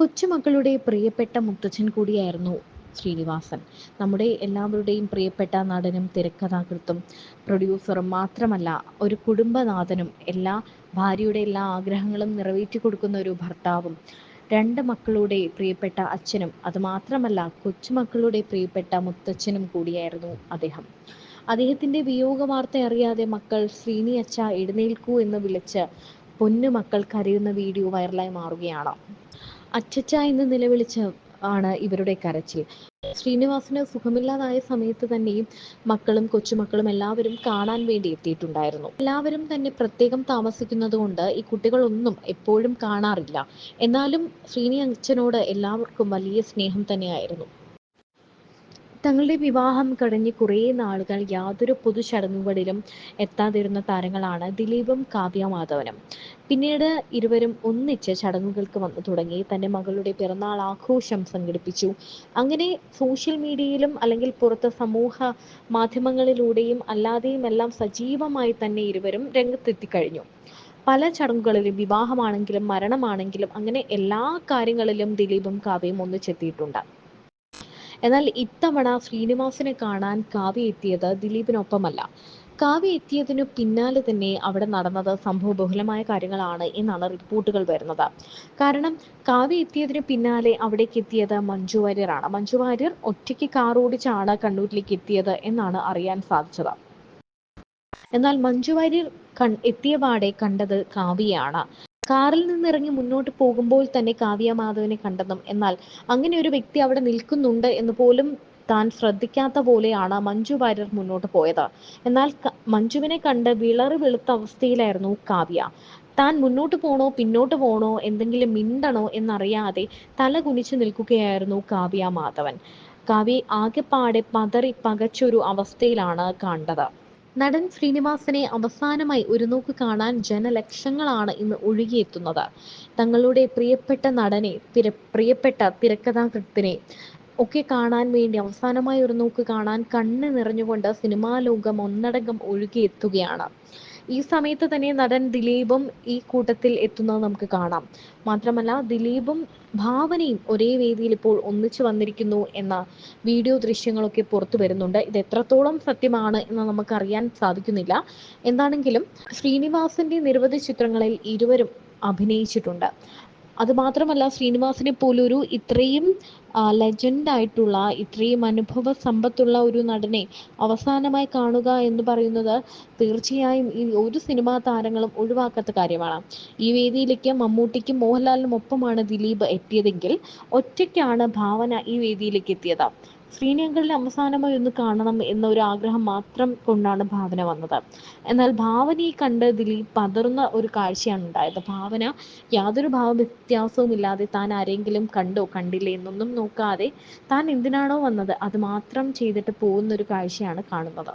കൊച്ചുമക്കളുടെ പ്രിയപ്പെട്ട മുത്തച്ഛൻ കൂടിയായിരുന്നു ശ്രീനിവാസൻ. നമ്മുടെ എല്ലാവരുടെയും പ്രിയപ്പെട്ട നടനും തിരക്കഥാകൃത്തും പ്രൊഡ്യൂസറും മാത്രമല്ല ഒരു കുടുംബനാഥനും എല്ലാ ഭാര്യയുടെ എല്ലാ ആഗ്രഹങ്ങളും നിറവേറ്റി കൊടുക്കുന്ന ഒരു ഭർത്താവും രണ്ട് മക്കളുടെ പ്രിയപ്പെട്ട അച്ഛനും. അതുമാത്രമല്ല കൊച്ചുമക്കളുടെ പ്രിയപ്പെട്ട മുത്തച്ഛനും കൂടിയായിരുന്നു അദ്ദേഹം. അദ്ദേഹത്തിന്റെ വിയോഗ വാർത്ത അറിയാതെ മക്കൾ ശ്രീനി അച്ഛ എഴുന്നേൽക്കൂ എന്ന് വിളിച്ച് പൊന്നു മക്കൾ കരയുന്ന വീഡിയോ വൈറലായി മാറുകയാണ്. അച്ചച്ച എന്ന് നിലവിളിച്ച ആണ് ഇവരുടെ കരച്ചിൽ. ശ്രീനിവാസിന് സുഖമില്ലാതായ സമയത്ത് തന്നെയും മക്കളും കൊച്ചുമക്കളും എല്ലാവരും കാണാൻ വേണ്ടി എത്തിയിട്ടുണ്ടായിരുന്നു. എല്ലാവരും തന്നെ പ്രത്യേകം താമസിക്കുന്നത് കൊണ്ട് ഈ കുട്ടികളൊന്നും എപ്പോഴും കാണാറില്ല. എന്നാലും ശ്രീനി അച്ഛനോട് എല്ലാവർക്കും വലിയ സ്നേഹം തന്നെയായിരുന്നു. തങ്ങളുടെ വിവാഹം കഴിഞ്ഞ് കുറേ നാളുകൾ യാതൊരു പൊതു ചടങ്ങുകളിലും എത്താതിരുന്ന താരങ്ങളാണ് ദിലീപും കാവ്യ മാധവനും. പിന്നീട് ഇരുവരും ഒന്നിച്ച് ചടങ്ങുകൾക്ക് വന്നു തുടങ്ങി. തന്റെ മകളുടെ പിറന്നാൾ ആഘോഷം സംഘടിപ്പിച്ചു. അങ്ങനെ സോഷ്യൽ മീഡിയയിലും അല്ലെങ്കിൽ പുറത്ത് സമൂഹ മാധ്യമങ്ങളിലൂടെയും അല്ലാതെയും എല്ലാം സജീവമായി തന്നെ ഇരുവരും രംഗത്തെത്തി കഴിഞ്ഞു പല ചടങ്ങുകളിലും വിവാഹമാണെങ്കിലും മരണമാണെങ്കിലും അങ്ങനെ എല്ലാ കാര്യങ്ങളിലും ദിലീപും കാവ്യയും ഒന്നിച്ചെത്തിയിട്ടുണ്ട്. എന്നാൽ ഇത്തവണ ശ്രീനിവാസിനെ കാണാൻ കാവ്യ എത്തിയത് ദിലീപിനൊപ്പമല്ല. കാവ്യ എത്തിയതിനു പിന്നാലെ തന്നെ അവിടെ നടന്നത് സംഭവബഹുലമായ കാര്യങ്ങളാണ് എന്നാണ് റിപ്പോർട്ടുകൾ വരുന്നത്. കാരണം കാവ്യ എത്തിയതിനു പിന്നാലെ അവിടേക്ക് എത്തിയത് മഞ്ജു വാര്യറാണ് മഞ്ജു വാര്യർ ഒറ്റയ്ക്ക് കാർ ഓടിച്ചാണ് കണ്ണൂരിലേക്ക് എത്തിയത് എന്നാണ് അറിയാൻ സാധിച്ചത്. എന്നാൽ മഞ്ജു വാര്യർ കൺ എത്തിയ പാടെ കണ്ടത് കാവ്യയാണ്. കാറിൽ നിന്നിറങ്ങി മുന്നോട്ട് പോകുമ്പോൾ തന്നെ കാവ്യ മാധവനെ കണ്ടെന്നും എന്നാൽ അങ്ങനെ ഒരു വ്യക്തി അവിടെ നിൽക്കുന്നുണ്ട് എന്ന് പോലും താൻ ശ്രദ്ധിക്കാത്ത പോലെയാണ് മഞ്ജു വാര്യർ മുന്നോട്ട് പോയത്. എന്നാൽ മഞ്ജുവിനെ കണ്ട് വിളറി വെളുത്ത അവസ്ഥയിലായിരുന്നു കാവ്യ. താൻ മുന്നോട്ട് പോണോ പിന്നോട്ട് പോണോ എന്തെങ്കിലും മിണ്ടണോ എന്നറിയാതെ തല കുനിച്ചു നിൽക്കുകയായിരുന്നു കാവ്യ മാധവൻ. കാവ്യ ആകെപ്പാടെ പതറി പകച്ചൊരു അവസ്ഥയിലാണ് കണ്ടത്. നടൻ ശ്രീനിവാസനെ അവസാനമായി ഒരു നോക്ക് കാണാൻ ജനലക്ഷങ്ങളാണ് ഇന്ന് ഒഴുകിയെത്തുന്നത്. തങ്ങളുടെ പ്രിയപ്പെട്ട നടനെ പ്രിയപ്പെട്ട തിരക്കഥാകൃത്തിനെ ഒക്കെ കാണാൻ വേണ്ടി അവസാനമായി ഒരു നോക്ക് കാണാൻ കണ്ണ് നിറഞ്ഞുകൊണ്ട് സിനിമാ ലോകം ഒന്നടങ്കം ഒഴുകിയെത്തുകയാണ്. ഈ സമയത്ത് തന്നെ നടൻ ദിലീപും ഈ കൂട്ടത്തിൽ എത്തുന്നത് നമുക്ക് കാണാം. മാത്രമല്ല ദിലീപും ഭാവനയും ഒരേ വേദിയിൽ ഇപ്പോൾ ഒന്നിച്ചു വന്നിരിക്കുന്നു എന്ന വീഡിയോ ദൃശ്യങ്ങളൊക്കെ പുറത്തു വരുന്നുണ്ട്. ഇത് എത്രത്തോളം സത്യമാണ് എന്ന് നമുക്ക് അറിയാൻ സാധിക്കുന്നില്ല. എന്താണെങ്കിലും ശ്രീനിവാസന്റെ നിരവധി ചിത്രങ്ങളിൽ ഇരുവരും അഭിനയിച്ചിട്ടുണ്ട്. അതുമാത്രമല്ല ശ്രീനിവാസിനെ പോലൊരു ഇത്രയും ലെജൻഡ് ആയിട്ടുള്ള ഇത്രയും അനുഭവ സമ്പത്തുള്ള ഒരു നടനെ അവസാനമായി കാണുക എന്ന് പറയുന്നത് തീർച്ചയായും ഈ ഒരു സിനിമാ താരങ്ങളും ഒഴിവാക്കാത്ത കാര്യമാണ്. ഈ വേദിയിലേക്ക് മമ്മൂട്ടിക്കും മോഹൻലാലിനും ഒപ്പമാണ് ദിലീപ് എത്തിയതെങ്കിൽ ഒറ്റയ്ക്കാണ് ഭാവന ഈ വേദിയിലേക്ക് എത്തിയത്. ശ്രീനിയങ്കളിൽ അവസാനമായി ഒന്ന് കാണണം എന്ന ഒരു ആഗ്രഹം മാത്രം കൊണ്ടാണ് ഭാവന വന്നത്. എന്നാൽ ഭാവനയെ കണ്ട് ദിലീപ് പതറുന്ന ഒരു കാഴ്ചയാണ് ഉണ്ടായത്. ഭാവന യാതൊരു ഭാവ വ്യത്യാസവും ഇല്ലാതെ താൻ ആരെങ്കിലും കണ്ടോ കണ്ടില്ലേ എന്നൊന്നും നോക്കാതെ താൻ എന്തിനാണോ വന്നത് അത് മാത്രം ചെയ്തിട്ട് പോകുന്ന ഒരു കാഴ്ചയാണ് കാണുന്നത്.